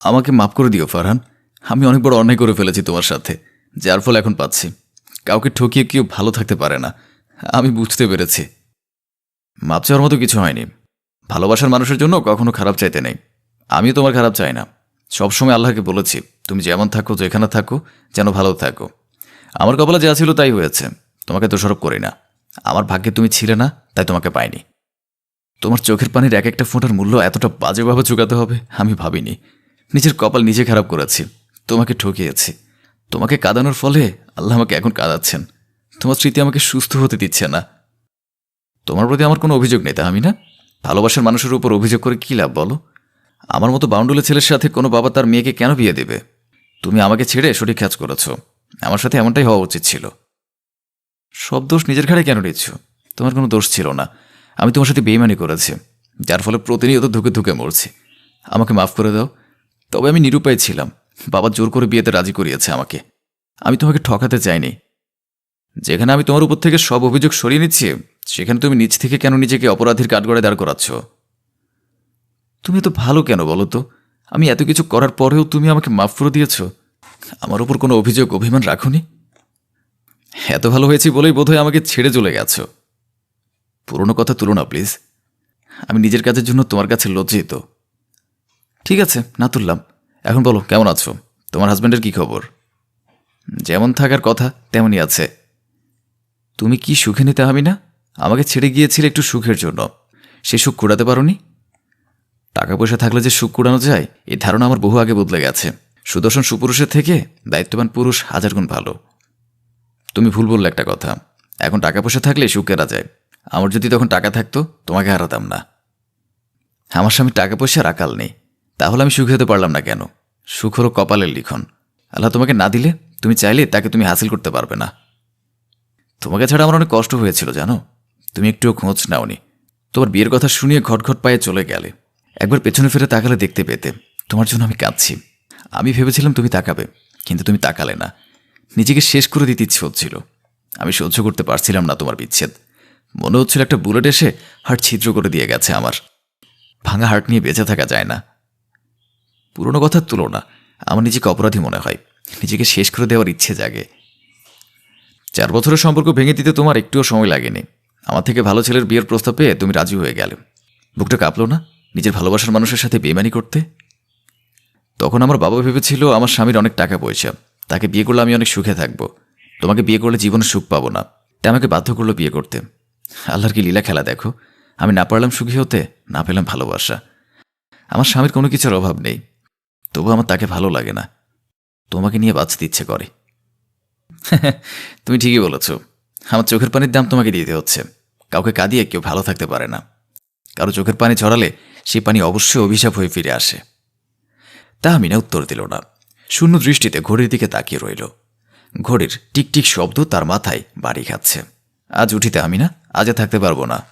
আমাকে মাফ করে দিও, ফারহান। আমি অনেক বড় অন্যায় করে ফেলেছি তোমার সাথে, যার ফল এখন পাচ্ছি। কাউকে ঠকিয়ে কেউ ভালো থাকতে পারে না, আমি বুঝতে পেরেছি। মাপ চাওয়ার মতো কিছু হয়নি। ভালোবাসার মানুষের জন্য কখনো খারাপ চাইতে নেই। আমিও তোমার খারাপ চাই না। সবসময় আল্লাহকে বলেছি, তুমি যেমন থাকো যেখানে থাকো, যেন ভালো থাকো। আমার কপালে যা ছিল তাই হয়েছে। তোমাকে দোষারোপ করি না। আমার ভাগ্যে তুমি ছিলে না, তাই তোমাকে পাইনি। তোমার চোখের পানির এক একটা ফোঁটার মূল্য এতটা বাজেভাবে চুকাতে হবে, আমি ভাবিনি। নিজের কপাল নিজে খারাপ করেছি। তোমাকে ঠকিয়েছি। তোমাকে কাঁদানোর ফলে আল্লাহ আমাকে এখন কাঁদাচ্ছেন। তোমার স্মৃতি আমাকে সুস্থ হতে দিচ্ছে না। তোমার প্রতি আমার কোনো অভিযোগ নেই আমি না ভালোবাসার মানুষের উপর অভিযোগ করে কী লাভ বলো? আমার মতো বাউন্ডুলে ছেলের সাথে কোনো বাবা তার মেয়েকে কেন বিয়ে দেবে? তুমি আমাকে ছেড়ে সঠিক কাজ করেছ। আমার সাথে এমনটাই হওয়া উচিত ছিল। সব দোষ নিজের ঘাড়ে কেন নিচ্ছ? তোমার কোনো দোষ ছিল না। আমি তোমার সাথে বেইমানি করেছি। যার ফলে প্রতিনিয়ত ধুকে ধুকে মরছি। আমাকে মাফ করে দাও। তবে আমি নিরুপায় ছিলাম। বাবা জোর করে বিয়েতে রাজি করিয়েছে আমাকে। আমি তোমাকে ঠকাতে চাইনি। যেখানে আমি তোমার উপর থেকে সব অভিযোগ সরিয়ে নিচ্ছি, সেখানে তুমি নিজ থেকে কেন নিজেকে অপরাধীর কাঠগড়ায় দাঁড় করাচ্ছ? তুমি তো ভালো কেন বলো তো? আমি এত কিছু করার পরেও তুমি আমাকে মাফ করে দিয়েছ। আমার উপর কোনো অভিযোগ, অভিমান রাখুনি? এত ভালো হয়েছি বলেই বোধহয় আমাকে ছেড়ে চলে গেছো। পুরনো কথা তুলো না, প্লিজ। আমি নিজের কাজের জন্য তোমার কাছে লজ্জিত। ঠিক আছে না তুললাম এখন বলো, কেমন আছো? তোমার হাজব্যান্ডের কি খবর? যেমন থাকার কথা, তেমনই আছে। তুমি কি সুখে নিতে হবে না আমাকে ছেড়ে গিয়েছিলে একটু সুখের জন্য। সে সুখ কুড়াতে পারোনি? টাকা পয়সা থাকলে যে সুখ কুড়ানো যায় এই ধারণা আমার বহু আগে বদলে গেছে। সুদর্শন সুপুরুষের থেকে দায়িত্ববান পুরুষ হাজার গুণ ভালো। তুমি ভুল বললে একটা কথা। এখন টাকা পয়সা থাকলে সুখ কেনা যায়। আমার যদি তখন টাকা থাকতো, তোমাকে হারাতাম না। আমার স্বামী টাকা পয়সার আকাল নেই। তাহলে আমি সুখী হতে পারলাম না কেন? সুখ হলো কপালের লিখন। আল্লাহ তোমাকে না দিলে তুমি চাইলে তাকে তুমি হাসিল করতে পারবে না। তোমাকে ছাড়া আমার অনেক কষ্ট হয়েছিল, জানো? তুমি একটুও খোঁজ নাওনি। তোমার বিয়ের কথা শুনিয়ে ঘটঘট পায়ে চলে গেলে। একবার পেছনে ফিরে তাকালে দেখতে পেতে তোমার জন্য আমি কাঁদছি। আমি ভেবেছিলাম তুমি তাকাবে, কিন্তু তুমি তাকালে না। নিজেকে শেষ করে দিতে ইচ্ছে হচ্ছিল। আমি সহ্য করতে পারছিলাম না তোমার বিচ্ছেদ। মনে হচ্ছিল একটা বুলেট এসে হার্ট ছিদ্র করে দিয়ে গেছে আমার। ভাঙা হার্ট নিয়ে বেঁচে থাকা যায় না। পুরনো কথার তুলনা আমার নিজেকে অপরাধী মনে হয়। নিজেকে শেষ করে দেওয়ার ইচ্ছে জাগে। চার বছরের সম্পর্ক ভেঙে দিতে তোমার একটুও সময় লাগেনি। আমার থেকে ভালো ছেলের বিয়ের প্রস্তাব পেয়ে তুমি রাজি হয়ে গেলে। বুকটা কাঁপলো না? নিজের ভালোবাসার মানুষের সাথে বেমানি করতে? তখন আমার বাবা ভেবেছিল আমার স্বামীর অনেক টাকা পয়সা। তাকে বিয়ে করলে আমি অনেক সুখে থাকব। তোমাকে বিয়ে করলে জীবনে সুখ পাবো না। তাই আমাকে বাধ্য করল বিয়ে করতে। আল্লাহর কি লীলা খেলা দেখো? আমি না পারলাম সুখী হতে, না পেলাম ভালোবাসা। আমার স্বামীর কোনো কিছুর অভাব নেই। তবু আমার তাকে ভালো লাগে না। তোমাকে নিয়ে বাঁচতে ইচ্ছে করে। তুমি ঠিকই বলেছ। আমার চোখের পানির দাম তোমাকে দিতে হচ্ছে। কাউকে কাঁদিয়ে কেউ ভালো থাকতে পারে না। কারও চোখের পানি ছড়ালে সেই পানি অবশ্যই অভিশাপ হয়ে ফিরে আসে। তা আমি না উত্তর দিল না। শূন্য দৃষ্টিতে ঘড়ির দিকে তাকিয়ে রইল। ঘড়ির টিকটিক শব্দ তার মাথায় বাড়ি খাচ্ছে। আজ উঠিতে আমি না আজে থাকতে পারব না।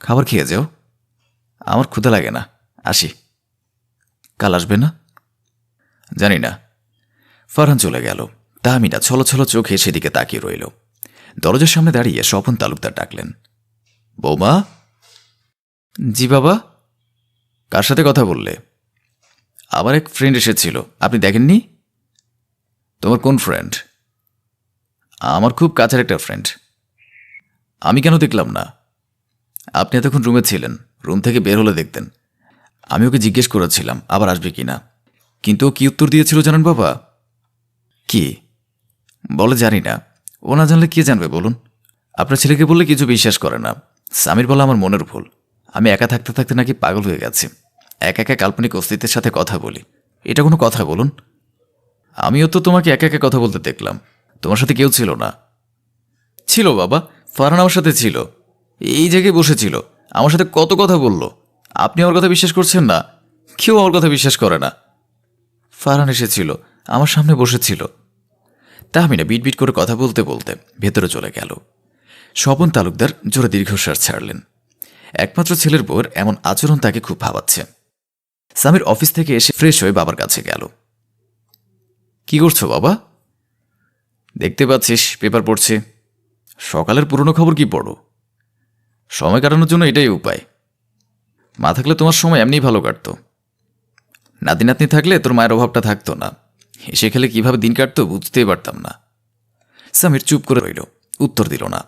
খাবার খেয়ে যাও। আমার ক্ষুধা লাগে না। আসি। কাল আসবে না? জানি না। ফারহান চলে গেল। তা আমি না ছলো ছলো চোখে সেদিকে তাকিয়ে রইল। দরজার সামনে দাঁড়িয়ে স্বপন তালুকদার ডাকলেন, বৌমা? জি বাবা। কার সাথে কথা বললে? আমার এক ফ্রেন্ড এসেছিল। আপনি দেখেননি? তোমার কোন ফ্রেন্ড আমার খুব কাছের একটা ফ্রেন্ড আমি কেন দেখলাম না? আপনি এতক্ষণ রুমে ছিলেন। রুম থেকে বের হলে দেখতেন। আমি ওকে জিজ্ঞেস করেছিলাম, আবার আসবে কি না কিন্তু ও কি উত্তর দিয়েছিল জানেন বাবা? কি? বলে জানি না। ও না জানলে কে জানবে বলুন? আপনার ছেলেকে বললে কিছু বিশ্বাস করে না। স্বামীর বলা আমার মনের ভুল। আমি একা থাকতে থাকতে নাকি পাগল হয়ে গেছি। একা একা কাল্পনিক অস্তিত্বের সাথে কথা বলি। এটা কোনো কথা বলুন? আমিও তো তোমাকে একা একা কথা বলতে দেখলাম। তোমার সাথে কেউ ছিল না। ছিল বাবা, ফারহান আমার সাথে ছিল। এই জায়গায় বসেছিল। আমার সাথে কত কথা বলল? আপনি আমার কথা বিশ্বাস করছেন না? কেউ আমার কথা বিশ্বাস করে না। ফারহান এসেছিল, আমার সামনে বসেছিল। তা আমি না বিট করে কথা বলতে বলতে ভেতরে চলে গেল। স্বপন তালুকদার জোরে দীর্ঘশ্বাস ছাড়লেন। একমাত্র ছেলের বউয়ের এমন আচরণ তাকে খুব ভাবাচ্ছে। স্বামীর অফিস থেকে এসে ফ্রেশ হয়ে বাবার কাছে গেল। কি করছ বাবা? দেখতে পাচ্ছিস, পেপার পড়ছে। সকালের পুরনো খবর কি পড়ো? সময় কাটানোর জন্য এটাই উপায়। মা থাকলে তোমার সময় এমনিই ভালো কাটতো। নাতি নাতনি থাকলে তোর মায়ের অভাবটা থাকতো না। হেসে খেলে কীভাবে দিন কাটতো বুঝতেই পারতাম না। সামির চুপ করে রইল, উত্তর দিল না।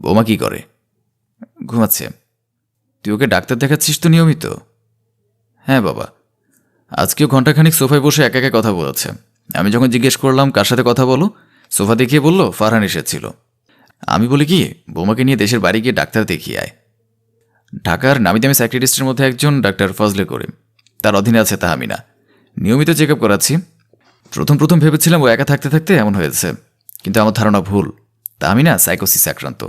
বৌমা কি করে? ঘুমাচ্ছে। তুই ওকে ডাক্তার দেখাচ্ছিস তো নিয়মিত? হ্যাঁ বাবা। আজকেও ঘন্টাখানিক সোফায় বসে একা একা কথা বলেছে। আমি যখন জিজ্ঞেস করলাম, কার সাথে কথা বলো? সোফা দেখিয়ে বলল, ফারহান এসেছিল। আমি বলি, কি? বোমাকে নিয়ে দেশের বাড়ি গিয়ে ডাক্তার দেখিয়ে আয়। ঢাকার নামি দামি সাইক্রেটিস্টের মধ্যে একজন ডাক্তার ফজলে করিম। তার অধীনে আছে তাহামিনা। নিয়মিত চেক আপ করাচ্ছি। প্রথম প্রথম ভেবেছিলাম ও একা থাকতে থাকতে এমন হয়েছে। কিন্তু আমার ধারণা ভুল। তাহামিনা সাইকোসিস আক্রান্ত।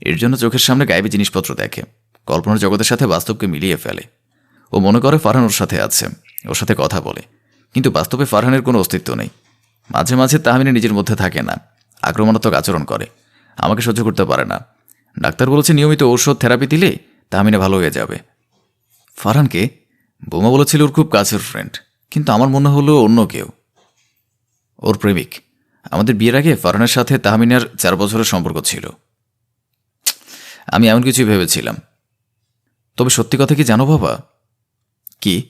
এর জন্য চোখের সামনে গায়েবী জিনিসপত্র দেখে। কল্পনার জগতের সাথে বাস্তবকে মিলিয়ে ফেলে। ও মনে করে ফারহান ওর সাথে আছে। ওর সাথে কথা বলে। কিন্তু বাস্তবে ফারহানের কোনো অস্তিত্ব নেই। মাঝে মাঝে তাহমিনা নিজের মধ্যে থাকে না। আক্রমণাত্মক আচরণ করে। আমাকে সহ্য করতে পারে না। ডাক্তার বলেছে, নিয়মিত ঔষধ থেরাপি দিলে তাহমিনা ভালো হয়ে যাবে। ফারহানকে, বোমা বলেছিল ওর খুব কাছের ফ্রেন্ড কিন্তু আমার মনে হলো অন্য কেউ। ওর প্রেমিক। আমাদের বিয়ের আগে ফারহানের সাথে তাহমিনার চার বছরের সম্পর্ক ছিল। আমি এমন কিছুই ভেবেছিলাম। তবে সত্যি কথা কি জানো বাবা? কি?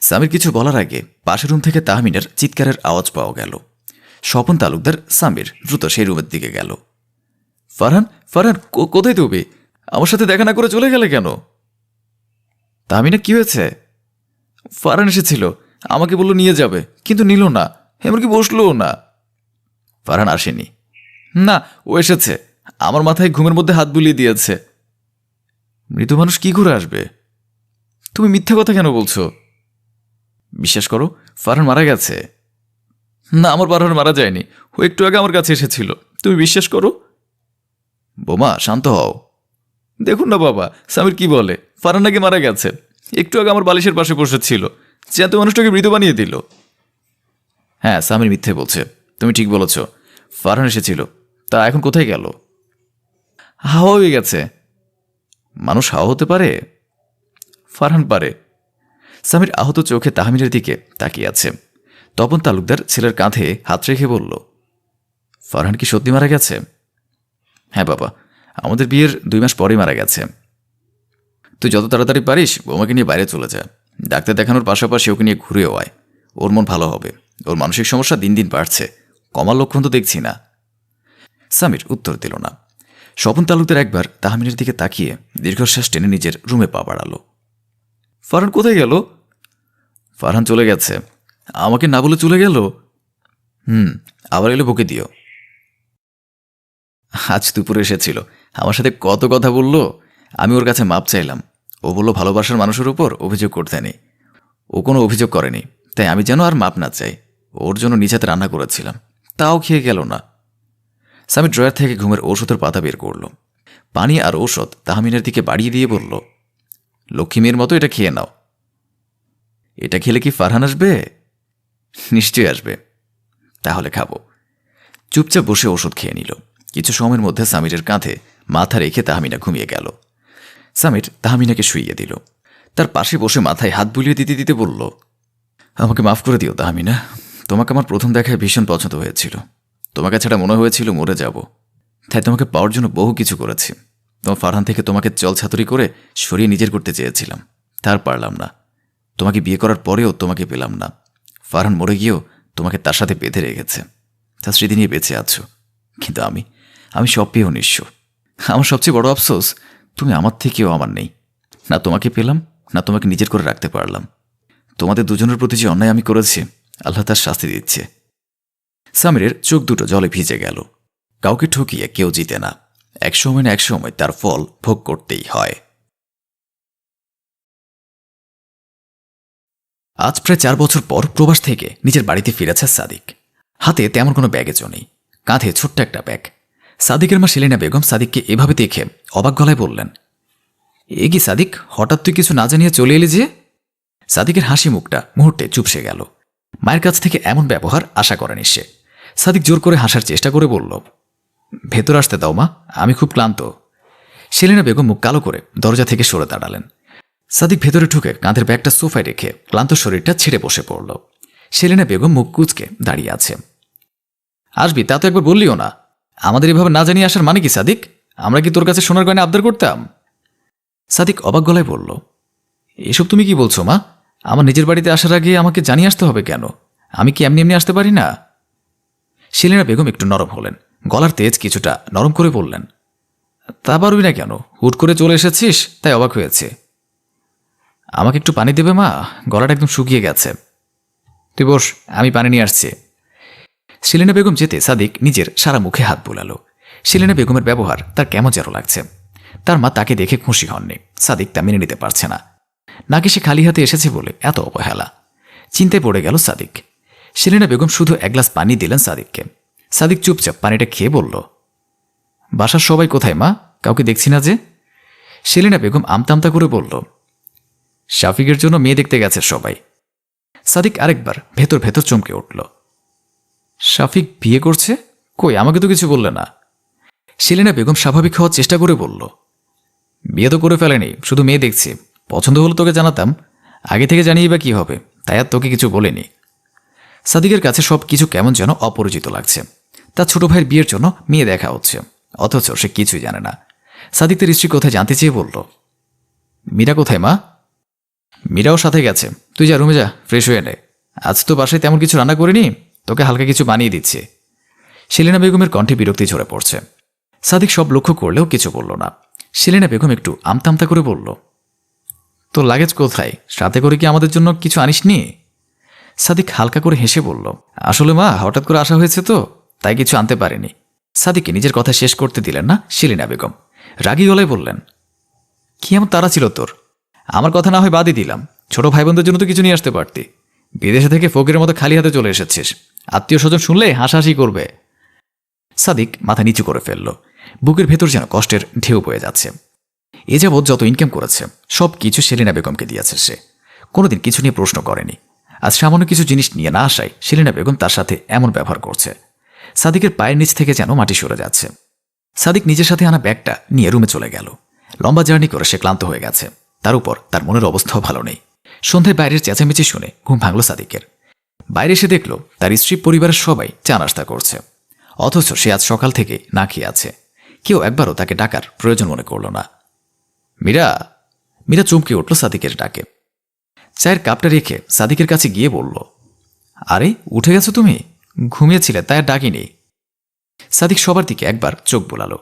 সামির কিছু বলার আগে পাশের রুম থেকে তাহমিনের চিৎকারের আওয়াজ পাওয়া গেল। স্বপন তালুকদার সামির দ্রুত সেই রুমের দিকে গেল। ফারহান ফারহান কোথায় তুমি? আমার সাথে দেখা না করে চলে গেলে কেন? তাহমিনা কি হয়েছে? ফারহান এসেছিল। আমাকে বলল নিয়ে যাবে, কিন্তু নিল না। এমনকি বসলোও না। ফারহান আসেনি। না, ও এসেছে। আমার মাথায় ঘুমের মধ্যে হাত বুলিয়ে দিয়েছে। মৃত মানুষ কি করে আসবে? তুমি মিথ্যা কথা কেন বলছো? বিশ্বাস করো, ফারহান মারা গেছে। না, আমার ফারহান মারা যায়নি। ও একটু আগে আমার কাছে এসেছিল। তুমি বিশ্বাস করো? বোমা, শান্ত হও। দেখুন না বাবা সামির কি বলে? ফারহান নাকি মারা গেছে? একটু আগে আমার বালিশের পাশে বসেছিল। জ্যান্ত মানুষটাকে মৃত বানিয়ে দিল। হ্যাঁ সামির মিথ্যে বলছে। তুমি ঠিক বলেছ। ফারহান এসেছিল। তা এখন কোথায় গেল? হাওয়া হয়ে গেছে। মানুষ হাওয়া হতে পারে? ফারহান পারে। সামির আহত চোখে তাহমিরের দিকে তাকিয়ে আছে। তপন তালুকদার ছেলের কাঁধে হাত রেখে বলল ফারহান কি সত্যি মারা গেছে? হ্যাঁ বাবা আমাদের বিয়ের দুই মাস পরেই মারা গেছে। তুই যত তাড়াতাড়ি পারিস, বৌমাকে নিয়ে বাইরে চলে যা। ডাক্তার দেখানোর পাশাপাশি ওকে নিয়ে ঘুরেও আয়। ওর মন ভালো হবে। ওর মানসিক সমস্যা দিন দিন বাড়ছে। কমার লক্ষণ তো দেখছি না। সামির উত্তর দিল না। স্বপন তালুকদার একবার তাহমিনের দিকে তাকিয়ে দীর্ঘশ্বাস টেনে নিজের রুমে পা বাড়ালো। ফারহান কোথায় গেল? ফারহান চলে গেছে। আমাকে না বলে চলে গেল? হুম, আবার এলে বকে দিও। আজ দুপুরে এসেছিল। আমার সাথে কত কথা বলল? আমি ওর কাছে মাপ চাইলাম। ও বলল, ভালোবাসার মানুষের উপর অভিযোগ করতে নেই। ও কোনো অভিযোগ করেনি। তাই আমি যেন আর মাপ না চাই। ওর জন্য নিজাতে রান্না করেছিলাম। তাও খেয়ে গেল না। স্বামী ড্রয়ার থেকে ঘুমের ওষুধের পাতা বের করল। পানি আর ঔষধ তাহমিনের দিকে বাড়িয়ে দিয়ে বলল, লক্ষ্মী মেয়ের মতো এটা খেয়ে নাও। এটা খেলে কি ফারহান আসবে? নিশ্চয়ই আসবে। তাহলে খাব। চুপচাপ বসে ওষুধ খেয়ে নিল। কিছু সময়ের মধ্যে সামিরের কাঁধে মাথা রেখে তাহমিনা ঘুমিয়ে গেল। সামির তাহমিনাকে শুইয়ে দিল। তার পাশে বসে মাথায় হাত বুলিয়ে দিতে দিতে বলল, আমাকে মাফ করে দিও তাহমিনা। তোমাকে আমার প্রথম দেখায় ভীষণ পছন্দ হয়েছিল। তোমাকে ছাড়া মনে হয়েছিল মরে যাব। তাই তোমাকে পাওয়ার জন্য বহু কিছু করেছি। তোমার ফারহান থেকে তোমাকে জলছাতুরি করে সরিয়ে নিজের করতে চেয়েছিলাম। তার পারলাম না। তোমাকে বিয়ে করার পরেও তোমাকে পেলাম না। ফারহান মরে গিয়েও তোমাকে তার সাথে বেঁধে রেখেছে। তার স্মৃতি নিয়ে বেঁচে আছো। কিন্তু আমি আমি সব পেয়েও নিঃস্ব। আমার সবচেয়ে বড় আফসোস, তুমি আমার থেকেও আমার নেই। না তোমাকে পেলাম, না তোমাকে নিজের করে রাখতে পারলাম। তোমাদের দুজনের প্রতি যে অন্যায় আমি করেছি, আল্লাহ তার শাস্তি দিচ্ছে। সামিরের চোখ দুটো জলে ভিজে গেল। কাউকে ঠকিয়ে কেউ জিতে না। এক সময় না এক সময় তার ফল ভোগ করতেই হয়। আজ প্রায় চার বছর পর প্রবাস থেকে নিজের বাড়িতে ফিরেছে সাদিক। হাতে তেমন কোনো ব্যাগেজও নেই। কাঁধে ছোট্ট একটা ব্যাগ। সাদিকের মা সেলিনা বেগম সাদিককে এভাবে দেখে অবাক গলায় বললেন, এ কি সাদিক? হঠাৎ তুই কিছু না জানিয়ে চলে এলি যে? সাদিকের হাসি মুখটা মুহূর্তে চুপসে গেল। মায়ের কাছ থেকে এমন ব্যবহার আশা করেনি সে। সাদিক জোর করে হাসার চেষ্টা করে বলল, ভেতর আসতে দাও মা, আমি খুব ক্লান্ত। সেলিনা বেগম মুখ কালো করে দরজা থেকে সরে দাঁড়ালেন। সাদিক ভেতরে ঢুকে কাঁধের ব্যাগটা সোফায় রেখে ক্লান্ত শরীরটা ছেড়ে বসে পড়ল। সেলিনা বেগম মুখ কুচকে দাঁড়িয়ে আছে। আসবি, তা তো একবার বললিও না। আমাদের এভাবে না জানিয়ে আসার মানে কি, সাদিক? আমরা কি তোর কাছে সোনার গয়না আবদার করতাম? সাদিক অবাক গলায় বলল, এসব তুমি কি বলছো, মা? আমার নিজের বাড়িতে আসার আগে আমাকে জানিয়ে আসতে হবে কেন? আমি কি এমনি এমনি আসতে পারি না? শিলিনা বেগম একটু নরম হলেন। গলার তেজ কিছুটা নরম করে বললেন, তা পারবি না কেন? হুট করে চলে এসেছিস, তাই অবাক হয়েছে। আমাকে একটু পানি দেবে, মা? গলাটা একদম শুকিয়ে গেছে। তুই বস, আমি পানি নিয়ে আসছি। শিলিনা বেগম যেতে সাদিক নিজের সারা মুখে হাত বোলালো। শিলিনা বেগমের ব্যবহার তার কেমন যেন লাগছে। তার মা তাকে দেখে খুশি হননি। সাদিক তা মেনে নিতে পারছে না। নাকি সে খালি হাতে এসেছে বলে এত অবহেলা। চিন্তায় পড়ে গেল সাদিক। শিলিনা বেগম শুধু এক গ্লাস পানি দিলেন সাদিককে। সাদিক চুপচাপ পানিটা খেয়ে বলল, বাসার সবাই কোথায় মা? কাউকে দেখছি না যে? শিলিনা বেগম আমতামতা করে বলল, শাফিকের জন্য মেয়ে দেখতে গেছে সবাই। সাদিক আরেকবার ভেতর ভেতর চমকে উঠল। শাফিক বিয়ে করছে? কই, আমাকে তো কিছু বললে না। শিলিনা বেগম স্বাভাবিক হওয়ার চেষ্টা করে বলল, বিয়ে তো করে ফেলেনি, শুধু মেয়ে দেখছি। পছন্দ হলো তোকে জানাতাম, আগে থেকে জানিয়ে বা কী হবে, তাই আর তোকে কিছু বলিনি। সাদিকের কাছে সব কিছু কেমন যেন অপরিচিত লাগছে। তার ছোট ভাইয়ের বিয়ের জন্য মেয়ে দেখা হচ্ছে, অথচ সে কিছুই জানে না। সাদিক তার স্ত্রী কোথায় জানতে চেয়ে বলল, মীরা কোথায় মা? মীরাও সাথে গেছে। তুই যা, রুমে যা, ফ্রেশ হয়ে নে। আজ তো বাসায় তেমন কিছু রান্না করিনি? তোকে হালকা কিছু বানিয়ে দিচ্ছি। শিলিনা বেগমের কণ্ঠে বিরক্তি ঝরে পড়ছে। সাদিক সব লক্ষ্য করলেও কিছু বলল না। শিলিনা বেগম একটু আমতামতা করে বলল, তোর লাগেজ কোথায়? সাথে করে কি আমাদের জন্য কিছু আনিসনি? সাদিক হালকা করে হেসে বলল, আসলে মা, হঠাৎ করে আসা হয়েছে তো, তাই কিছু আনতে পারেনি। সাদিককে নিজের কথা শেষ করতে দিলেন না শিলিনা বেগম। রাগী গলায় বললেন, কি এমন তারা ছিল তোর? আমার কথা না হয় বাদই দিলাম। ছোট ভাই বোনদের জন্য তো কিছু নিয়ে আসতে পারতি। বিদেশে থেকে ফকিরের মতো খালি হাতে চলে এসেছিস। আত্মীয় স্বজন শুনলে হাসাহাসি করবে। সাদিক মাথা নিচু করে ফেলল। বুকের ভেতর যেন কষ্টের ঢেউ বয়ে যাচ্ছে। এ যাবৎ যত ইনকাম করেছে, সব কিছু সেলিনা বেগমকে দিয়েছে সে। কোনোদিন কিছু নিয়ে প্রশ্ন করেনি। আজ সামান্য কিছু জিনিস নিয়ে না আসায় সেলিনা বেগম তার সাথে এমন ব্যবহার করছে। সাদিকের পায়ের নিচ থেকে যেন মাটি সরে যাচ্ছে। সাদিক নিজের সাথে আনা ব্যাগটা নিয়ে রুমে চলে গেল। লম্বা জার্নি করে সে ক্লান্ত হয়ে গেছে। তার উপর তার মনের অবস্থাও ভালো নেই। সন্ধ্যায় বাইরের চেঁচামেচি শুনে ঘুম ভাঙল সাদিকের। বাইরে এসে দেখল তার স্ত্রী, পরিবারের সবাই চা নাস্তা করছে। অথচ সে আজ সকাল থেকে না খেয়ে আছে। কেউ একবারও তাকে ডাকার প্রয়োজন মনে করল না। মীরা মীরা চমকে উঠল সাদিকের ডাকে। চায়ের কাপটা রেখে সাদিকের কাছে গিয়ে বলল, আরে, উঠে গেছো তুমি? ঘুমিয়েছিলে, তাই ডাকিনি। সাদিক সবার দিকে একবার চোখ বোলালো।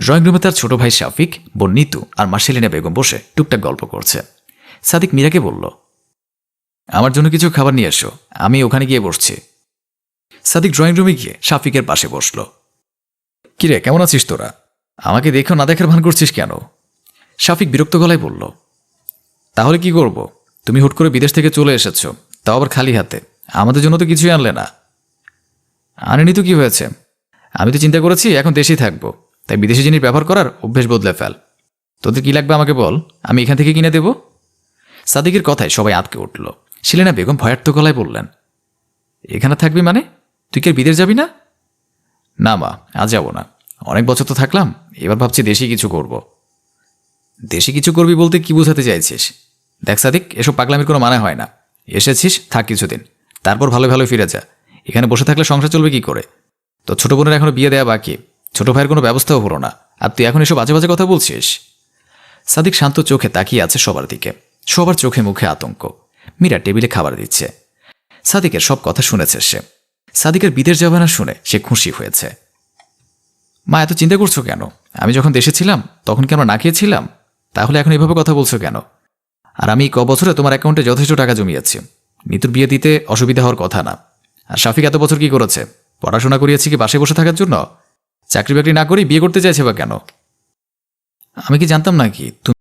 ড্রয়িং রুমে তার ছোট ভাই শাফিক বোন নিতু আর মার্শেলিনা বেগম বসে টুকটাক গল্প করছে। সাদিক মীরাকে বলল, আমার জন্য কিছু খাবার নিয়ে এসো, আমি ওখানে গিয়ে বসছি। সাদিক ড্রয়িং রুমে গিয়ে শাফিকের পাশে বসল, কিরে, কেমন আছিস তোরা? আমাকে দেখেও না দেখার ভান করছিস কেন? শাফিক বিরক্ত গলায় বলল, তাহলে কি করব? তুমি হুট করে বিদেশ থেকে চলে এসেছ, তাও আবার খালি হাতে। আমাদের জন্য তো কিছুই আনলে না। আনেনি তো কি হয়েছে? আমি তো চিন্তা করেছি এখন দেশেই থাকব, তাই বিদেশি জিনিস ব্যবহার করার অভ্যেস বদলে ফেল। তোদের কি লাগবে আমাকে বল? আমি এখান থেকে কিনে দেব? সাদিকের কথায় সবাই আটকে উঠল। শিলেনা বেগম ভয়ার্থ গলায় বললেন, এখানে থাকবি মানে? তুই কি আর বিদেশ যাবি না? না মা, আজ যাব না। অনেক বছর তো থাকলাম, এবার ভাবছি দেশি কিছু করব। দেশে কিছু করবি বলতে কি বোঝাতে চাইছিস? দেখ সাদিক, এসব পাগলামির কোনো মানে হয় না। এসেছিস, থাক কিছুদিন। তারপর ভালো ভালো ফিরে যা। এখানে বসে থাকলে সংসার চলবে কি করে? তো ছোট বোনের এখনও বিয়ে দেওয়া বাকি। ছোট ভাইয়ের কোনো ব্যবস্থাও হলো না। আর তুই এখন এসব বাজে বাজে কথা বলছিস? সাদিক শান্ত চোখে তাকিয়ে আছে সবার দিকে। সবার চোখে মুখে আতঙ্ক। মীরা টেবিলে খাবার দিচ্ছে। সাদিকের সব কথা শুনেছে সে। সাদিকের বিদেশ যাবে না শুনে সে খুশি হয়েছে। মা, এত চিন্তা করছ কেন? আমি যখন দেশে ছিলাম, তখন কি আমরা না খেয়েছিলাম তাহলে এখন এভাবে কথা বলছো কেন? আর আমি ক বছরে তোমার অ্যাকাউন্টে যথেষ্ট টাকা জমিয়েছি। নিতুর বিয়ে দিতে অসুবিধা হওয়ার কথা না। আর শাফিক এত বছর কি করেছে? পড়াশোনা করিয়েছি কি বাসে বসে থাকার জন্য? চাকরি বাকরি না করেই বিয়ে করতে চাইছে বা কেন? আমি কি জানতাম নাকি তুমি